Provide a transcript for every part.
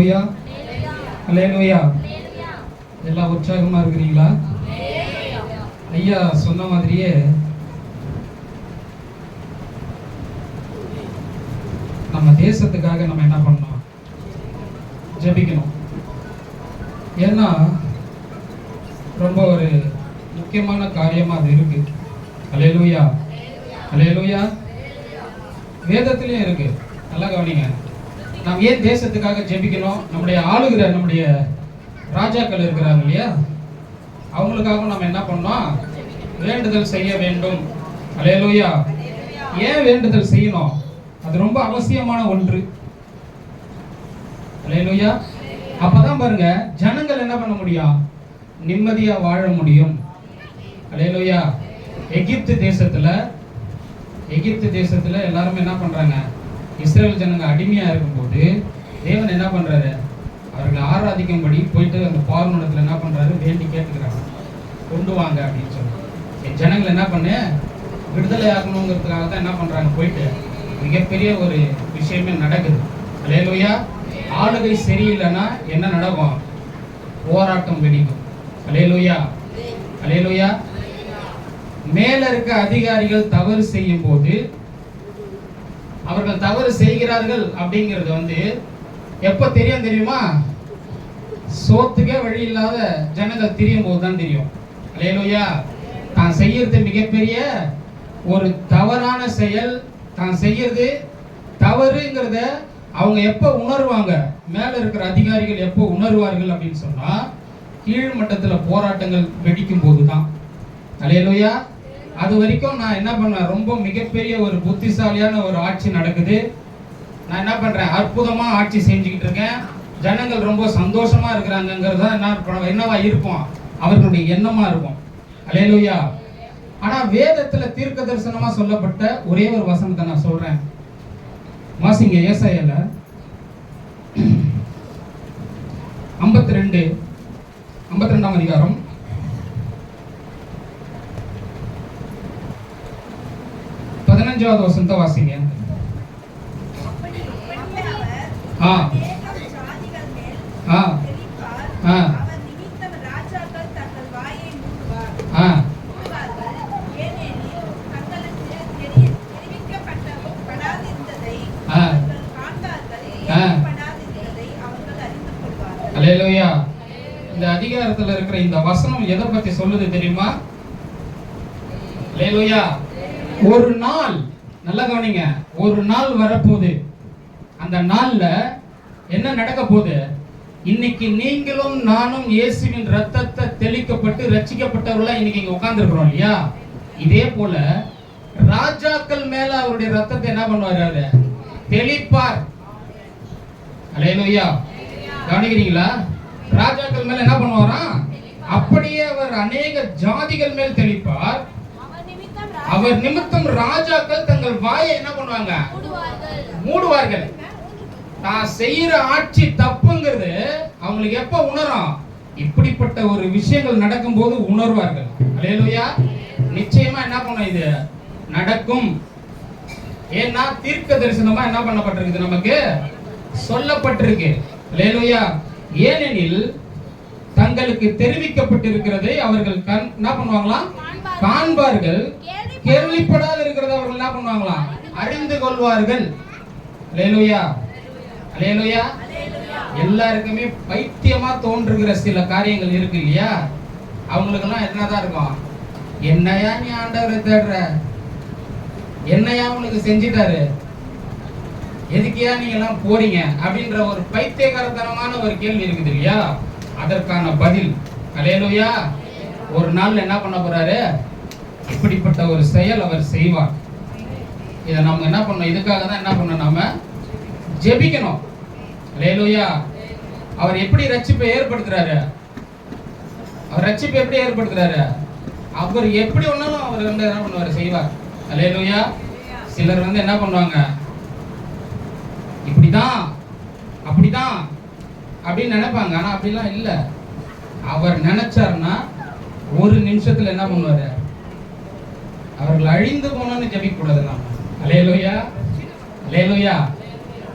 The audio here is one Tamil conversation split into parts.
அலேலுயா அலேலுயா எல்லாம் உற்சாகமா இருக்கிறீங்களா? ஐயா சொன்ன மாதிரியே நம்ம தேசத்துக்காக நம்ம என்ன பண்ணணும்? ஜெபிக்கணும். ஏன்னா ரொம்ப ஒரு முக்கியமான காரியமா அது இருக்கு. அலேலுயா அலேலுயா வேதத்திலையும் இருக்கு. நல்லா கவனிங்க. நாம் ஏன் தேசத்துக்காக ஜெபிக்கணும்? நம்முடைய ஆளுகிற நம்முடைய ராஜாக்கள் இருக்கிறாங்க இல்லையா? அவங்களுக்காக நம்ம என்ன பண்ணோம் வேண்டுதல் செய்ய வேண்டும். அலேலுயா ஏன் வேண்டுதல் செய்யணும்? அது ரொம்ப அவசியமான ஒன்று. அலேலுயா அப்பதான் பாருங்க ஜனங்கள் என்ன பண்ண முடியும்? நிம்மதியா வாழ முடியும். அலேலுயா எகிப்து தேசத்துல எகிப்து தேசத்துல எல்லாரும் என்ன பண்றாங்க? இஸ்ரேல் ஜனங்க அடிமையாக இருக்கும்போது தேவன் என்ன பண்ணுறாரு அவர்களை ஆராதிக்கும்படி போயிட்டு அந்த பார்வனத்துல என்ன பண்ணுறாரு வேண்டி கேட்டுக்கிறாங்க. கொண்டு வாங்க அப்படின்னு சொல்லி. என் ஜனங்களை என்ன பண்ணு? விடுதலை ஆகணுங்கிறதுக்காக தான் என்ன பண்ணுறாங்க போயிட்டு மிகப்பெரிய ஒரு விஷயமே நடக்குது. அலையலோயா ஆளுகை சரியில்லைன்னா என்ன நடக்கும்? போராட்டம் வெடிக்கும். அலையலோயா அலையலோயா மேல இருக்க அதிகாரிகள் தவறு செய்யும் போது அவர்கள் தவறு செய்கிறார்கள் அப்படிங்கிறது வந்து எப்போ தெரியும் தெரியுமா? சோத்துக்கே வழி இல்லாத ஜனங்கள் தெரியும் போது தான் தெரியும். அலேலுயா தான் செய்யறது மிகப்பெரிய ஒரு தவறான செயல். தான் செய்யறது தவறுங்கிறத அவங்க எப்போ உணர்வாங்க? மேலே இருக்கிற அதிகாரிகள் எப்போ உணர்வார்கள் அப்படின்னு சொன்னால் கீழ்மட்டத்தில் போராட்டங்கள் வெடிக்கும் போது தான் அலையலோயா அது வரைக்கும் நான் என்ன பண்ணேன்? ரொம்ப மிகப்பெரிய ஒரு புத்திசாலியான ஒரு ஆட்சி நடக்குது. நான் என்ன பண்ணுறேன் அற்புதமாக ஆட்சி செஞ்சுக்கிட்டு இருக்கேன். ஜனங்கள் ரொம்ப சந்தோஷமாக இருக்கிறாங்கங்கிறது தான் என்ன என்னவா இருப்போம்? அவர்களுடைய எண்ணமாக இருக்கும் அலையலுயா ஆனால் வேதத்தில் தீர்க்க தரிசனமாக சொல்லப்பட்ட ஒரே ஒரு வசனத்தை நான் சொல்கிறேன் வாசிங்க ஏசாயால. ஐம்பத்தி ரெண்டு ஐம்பத்தி ரெண்டாம் அதிகாரம் பதினஞ்சாவது வசனத்தை வாசிங்க அப்படி இப்படி அவர் ஆ அநேகம் ஜாதிகள் மேல் ஆ தெளிப்பார். ஆ. அவர் நிமித்தம் ராஜாக்கள் தங்கள் வாயை மூடுவார். ஆ மூடுவார்கள். ஏனெனில் தங்களுக்கு தெரிய- தெரிவிக்கப்படாதிருந்ததை ஆ. அவர்கள் காண்பார்கள். ஆ. கேள்விப்படாதிருந்ததை அவர்கள் அறிந்து கொள்வார்கள். அல்லேலூயா இந்த அதிகாரத்துல இருக்கிற இந்த வசனம் எதை பத்தி சொல்லுது தெரியுமா? அல்லேலூயா ஒரு நாள் நல்லா கவனிங்க ஒரு நாள் வரப்போகுது. அந்த நாள்ல என்ன நடக்க போகுது? இன்னைக்கு நீங்களும் நானும் இயேசுவின் ரத்தத்தை தெளிக்கப்பட்டு ரட்சிக்கப்பட்டவர்களா இன்னைக்கு இங்க உட்கார்ந்துருக்கிறோம் இல்லையா? இதே போல ராஜாக்கள் மேல அவருடைய ரத்தத்தை என்ன பண்ணுவாரு அவரு? தெளிப்பார். அலையலுயா. கவனிக்கிறீங்களா? ராஜாக்கள் மேல என்ன பண்ணுவாராம் அப்படியே அவர் அநேக ஜாதிகள் மேல் தெளிப்பார். அவர் நிமித்தம் ராஜாக்கள் தங்கள் வாயை என்ன பண்ணுவாங்க? மூடுவார்கள். நான் செய்யற ஆட்சி தப்புங்கிறது அவங்களுக்கு எப்ப உணரும்? இப்படிப்பட்ட ஒரு விஷயங்கள் நடக்கும்போது உணர்வார்கள். அலையலுயா நிச்சயமா என்ன பண்ணும் இது? நடக்கும். ஏன்னா தீர்க்க தரிசனமா என்ன பண்ணப்பட்டிருக்குது நமக்கு? சொல்லப்பட்டிருக்கு. அலையலுயா ஏனெனில் தங்களுக்கு தெரிவிக்கப்பட்டிருக்கிறதை அவர்கள் என்ன பண்ணுவாங்களாம்? காண்பார்கள். கேள்விப்படாத இருக்கிறத அவர்கள் என்ன பண்ணுவாங்களாம் அறிந்து கொள்வார்கள். அலேலுயா அலேலுயா எல்லாருக்குமே பைத்தியமா தோன்றுகிற சில காரியங்கள் இருக்கு இல்லையா? அவங்களுக்கெல்லாம் என்னதான் இருக்கும்? என்னையா நீ ஆண்டவரை தேடுற? என்னையா உங்களுக்கு செஞ்சிட்டாரு? எதுக்கியா நீங்க எல்லாம் போறீங்க? அப்படின்ற ஒரு பைத்தியகரத்தனமான ஒரு கேள்வி இருக்குது இல்லையா? அதற்கான பதில். அலேலுயா ஒரு நாள்ல என்ன பண்ண போறாரு? இப்படிப்பட்ட ஒரு செயல் அவர் செய்வார். இதை நம்ம என்ன பண்ணோம் இதுக்காக தான் என்ன பண்ணோம் நாம ஜெபிக்கணும். அலேலுயா அவர் எப்படி ரட்சிப்பை ஏற்படுத்துறாரு? அவர் ரட்சிப்பை எப்படி ஏற்படுத்துறாரு? அவர் எப்படி ஒன்னாலும் அவர் வந்து என்ன பண்ணுவார்? செய்வார். அலேலுயா சிலர் வந்து என்ன பண்ணுவாங்க? இப்படிதான் அப்படிதான் அப்படின்னு நினைப்பாங்க. ஆனா அப்படிலாம் இல்லை. அவர் நினைச்சாருன்னா ஒரு நிமிஷத்துல என்ன பண்ணுவாரு? அவர்கள் அழிந்து போனோம்னு ஜெபிக்க கூடாது நாம. அலேலுயா அலேலுயா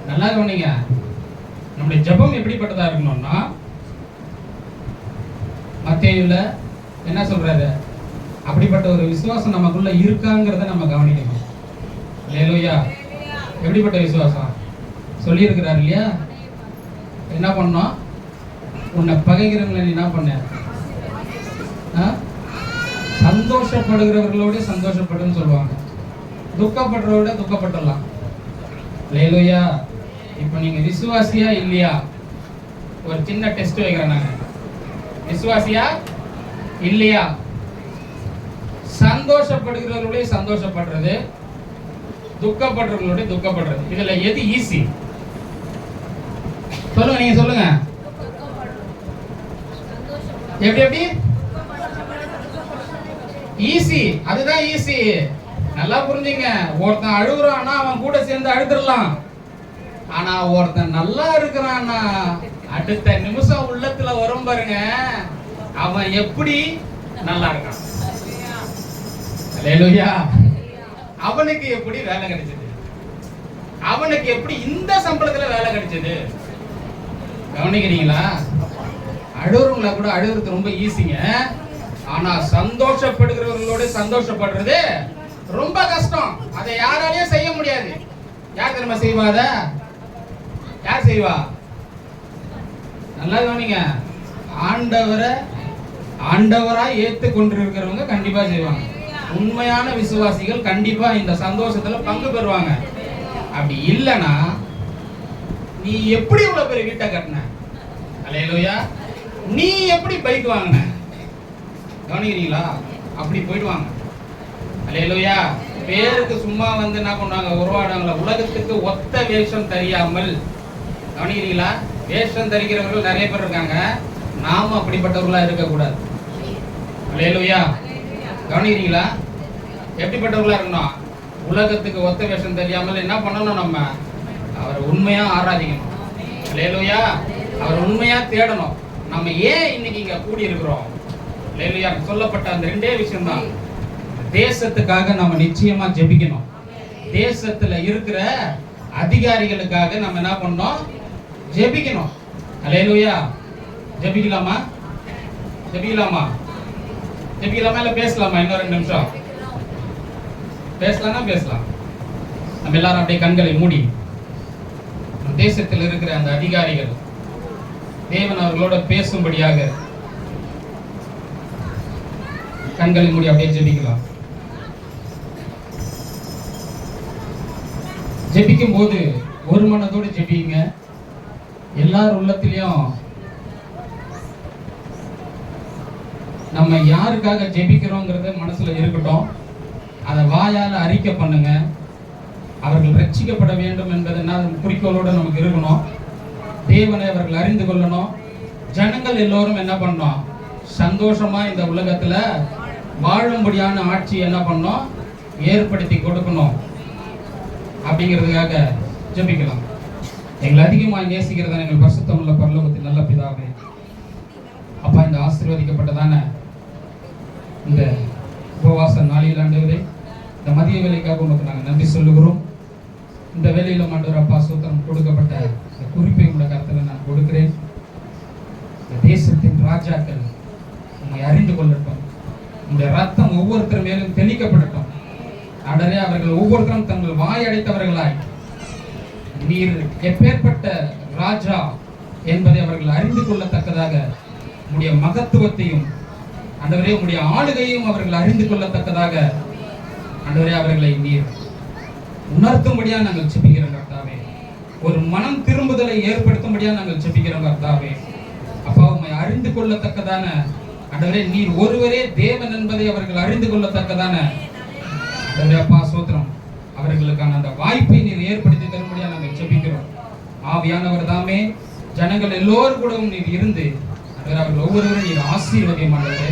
நல்லா கவனிங்க. நம்முடைய ஜெபம் எப்படிப்பட்டதா இருக்கணும்னா மத்தேயுல என்ன சொல்றாரு? அப்படிப்பட்ட ஒரு விசுவாசம் நமக்குள்ள இருக்காங்கிறத நம்ம கவனிக்கணும். லேலுயா எப்படிப்பட்ட விசுவாசம்? சொல்லியிருக்கிறார் இல்லையா? என்ன பண்ணோம்? உன்னை பகைக்கிறவங்களை நீ என்ன பண்ண? சந்தோஷப்படுகிறவர்களோட சந்தோஷப்படுன்னு சொல்லுவாங்க. துக்கப்படுறவரோட துக்கப்பட்டுடலாம். லேலுயா இப்போ நீங்க விசுவாசியா இல்லையா? ஒரு சின்ன டெஸ்ட் வைக்கிறேன் நாங்க விசுவாசியா இல்லையா? சந்தோஷப்படுகிறவர்களோட சந்தோஷப்படுறது துக்கப்படுறவங்களோட துக்கப்படுறது. இதுல எது ஈஸி சொல்லுங்க நீங்க சொல்லுங்க. எப்படி எப்படி? ஈஸி அதுதான் ஈஸி நல்லா புரிஞ்சுங்க. ஒருத்தன் அழுகுறான்னா அவன் கூட சேர்ந்து அழுதுடலாம். ஆனா ஒருத்தன் நல்லா இருக்கிறான்னா அடுத்த நிமிஷம் உள்ளத்துல வரும் பாருங்க. அவன் எப்படி நல்லா இருக்கான். அவனுக்கு எப்படி வேலை கிடைச்சது? அவனுக்கு எப்படி இந்த சம்பளத்துல வேலை கிடைச்சது? கவனிக்கிறீங்களா? அழுறவங்கள கூட அழுகுறது ரொம்ப ஈஸிங்க ஆனா சந்தோஷப்படுகிறவர்களோட சந்தோஷப்படுறது ரொம்ப கஷ்டம். அதை யாராலையும் செய்ய முடியாது. யார் தெரியுமா செய்வா அத? யார் செய்வா? நல்லா கவனிங்க. ஆண்டவரை ஆண்டவரா ஏத்து கொண்டிருக்கிறவங்க கண்டிப்பா செய்வாங்க. உண்மையான விசுவாசிகள் கண்டிப்பா இந்த சந்தோஷத்துல பங்கு பெறுவாங்க. அப்படி இல்லைன்னா நீ எப்படி இவ்வளவு பெரிய வீட்டை கட்டின? அலையலோயா. நீ எப்படி பைக் வாங்கின? கவனிக்கிறீங்களா? அப்படி போயிடுவாங்க. அல்லையா பேருக்கு சும்மா வந்து என்ன பண்ணுவாங்க? உருவாடுவாங்களா உலகத்துக்கு ஒத்த வேஷம் தெரியாமல். கவனிக்கிறீங்களா? வேஷம் தரிக்கிறவர்கள் நிறைய பேர் இருக்காங்க. நாம அப்படிப்பட்டவர்களா இருக்கக்கூடாது. அல்லையா கவனிக்கிறீங்களா? எப்படிப்பட்டவர்களா இருக்கணும்? உலகத்துக்கு ஒத்த வேஷம் தெரியாமல் என்ன பண்ணணும் நம்ம? அவரை உண்மையா ஆராதிக்கணும். லேலுயா அவர் உண்மையா தேடணும். நம்ம ஏன் இன்னைக்கு இங்க கூடி இருக்கிறோம் சொல்லப்பட்ட அந்த ரெண்டே விஷயம் தான் தேசத்துக்காக நம்ம நிச்சயமா ஜெபிக்கணும். தேசத்துல இருக்கிற அதிகாரிகளுக்காக நம்ம என்ன பண்ணோம் ஜெபிக்கணும். அலையலுயா ஜெபிக்கலாமா? ஜெபிக்கலாமா? ஜெபிக்கலாமா இல்ல பேசலாமா? இன்னும் ரெண்டு நிமிஷம். பேசலாம்னா பேசலாம். நம்ம எல்லாரும் அப்படியே கண்களை மூடி. தேசத்தில் இருக்கிற அந்த அதிகாரிகள் தேவன் அவர்களோட பேசும்படியாக கண்களை மூடி அப்படியே ஜெபிக்கலாம். ஜெபிக்கும் போது ஒரு மனதோடு ஜெபிங்க. எல்லார் உள்ளத்திலையும் நம்ம யாருக்காக ஜெபிக்கிறோங்கிறது மனசுல இருக்கட்டும். அதை வாயால் அறிக்கை பண்ணுங்க. அவர்கள் ரட்சிக்கப்பட வேண்டும் என்பது என்ன? குறிக்கோளோட நமக்கு இருக்கணும். தேவனை அவர்கள் அறிந்து கொள்ளணும். ஜனங்கள் எல்லோரும் என்ன பண்ணோம் சந்தோஷமா இந்த உலகத்துல வாழும்படியான ஆட்சி என்ன பண்ணோம்? ஏற்படுத்தி கொடுக்கணும். அப்படிங்கிறதுக்காக ஜபிக்கலாம். எங்களை அதிகமாக நேசிக்கிறதா எங்கள் பரிசுத்தம் உள்ள பரலோகத்தில் நல்ல பிதாவே. அப்பா இந்த ஆசீர்வதிக்கப்பட்டதான இந்த உபவாச நாளில் ஆண்டவரே இந்த மதிய வேலைக்காக உங்களுக்கு நாங்கள் நன்றி சொல்லுகிறோம். இந்த வேலையில் ஆண்டவர் அப்பா சூத்திரம் கொடுக்கப்பட்ட இந்த குறிப்பை உள்ள கருத்தில் நான் கொடுக்கிறேன். இந்த தேசத்தின் ராஜாக்கள் உண்மை அறிந்து கொள்ளட்டும். இந்த ரத்தம் ஒவ்வொருத்தர் மேலும் தெளிக்கப்படட்டும். அடரே அவர்கள் ஒவ்வொருத்தரும் தங்கள் வாய் அடைத்தவர்களாய். நீர் எப்பேற்பட்ட ராஜா என்பதை அவர்கள் அறிந்து கொள்ளத்தக்கதாக உடைய மகத்துவத்தையும் அந்தவரே உடைய ஆளுகையும் அவர்கள் அறிந்து கொள்ளத்தக்கதாக அந்தவரே அவர்களை நீர் உணர்த்தும்படியா நாங்கள் செபிக்கிறோம் கர்த்தாவே. ஒரு மனம் திரும்புதலை ஏற்படுத்தும்படியா நாங்கள் செபிக்கிறோம் கர்த்தாவே. அப்பா உண்மை அறிந்து கொள்ளத்தக்கதான ஆண்டவரே நீர் ஒருவரே தேவன் என்பதை அவர்கள் அறிந்து கொள்ளத்தக்கதான அப்பா சோத்திரம். அவர்களுக்கான அந்த வாய்ப்பை நீர் ஏற்படுத்தி தரும்படியா நாங்கள் செபிக்கிறோம் ஆவியானவர் தாமே ஜனங்கள் எல்லோரும் கூடவும் நீர் இருந்து ஆண்டவரே அவர்கள் ஒவ்வொருவரும் நீர் ஆசீர்வதியம் ஆண்டவரே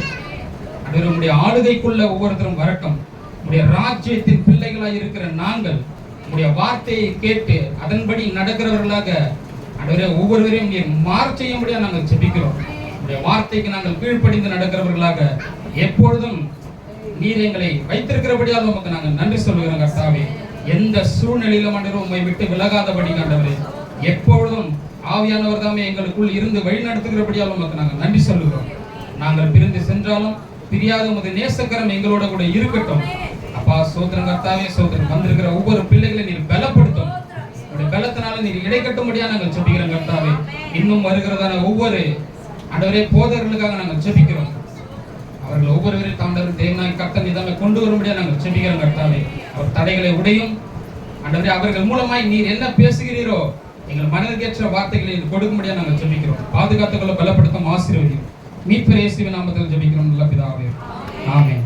ஆண்டவரே உங்களுடைய ஆளுகைக்குள்ள ஒவ்வொருத்தரும் வரட்டும். உங்களுடைய ராஜ்யத்தின் பிள்ளைகளாய் இருக்கிற நாங்கள் உங்களுடைய வார்த்தையை கேட்டு அதன்படி நடக்கிறவர்களாக ஆண்டவரே ஒவ்வொருவரையும் நீர் மாறச் செய்யும்படியா நாங்கள் ஜெபிக்கிறோம். உம்முடைய வார்த்தைக்கு நாங்கள் கீழ்ப்படிந்து நடக்கிறவர்களாக எப்பொழுதும் நீர் எங்களை வைத்திருக்கிறபடியால் உமக்கு நாங்கள் நன்றி சொல்லுகிறோம் கர்த்தாவே. எந்த சூழ்நிலையிலும் ஆண்டவரே உண்மை விட்டு விலகாதபடி ஆண்டவரே எப்பொழுதும் ஆவியானவர் தாமே எங்களுக்குள் இருந்து வழி நடத்துகிறபடியால் உமக்கு நாங்கள் நன்றி சொல்லுகிறோம். நாங்கள் பிரிந்து சென்றாலும் பிரியாத உமது நேசக்கரம் எங்களோட கூட இருக்கட்டும். அப்பா சோதரன் கர்த்தாவே சோதரன் வந்திருக்கிற ஒவ்வொரு பிள்ளைகளை நீர் பலப்படுத்தும். உடைய பலத்தினால நீர் இடைக்கட்டும்படியா நாங்கள் சொல்லுகிறோம் கர்த்தாவே. இன்னும் வருகிறதான ஒவ்வொரு ஆண்டவரே போதர்களுக்காக நாங்கள் ஜெபிக்கிறோம். அவர்கள் ஒவ்வொருவரையும் தாண்டவர் தேவனாய் கர்த்தன் நிதாமை கொண்டு வரும்படியாக நாங்கள் ஜெபிக்கிறோம் கர்த்தாவே. அவர் தடைகளை உடையும். ஆண்டவரே அவர்கள் மூலமாய் நீர் என்ன பேசுகிறீரோ எங்கள் மனதிற்கேற்ற வார்த்தைகளை கொடுக்கும்படியாக நாங்கள் ஜெபிக்கிறோம். பாதுகாத்துக்களை பலப்படுத்தும் ஆசீர்வதியும். மீட்பர் இயேசுவின் நாமத்தில் ஜெபிக்கிறோம் நல்ல பிதாவே. ஆமென்.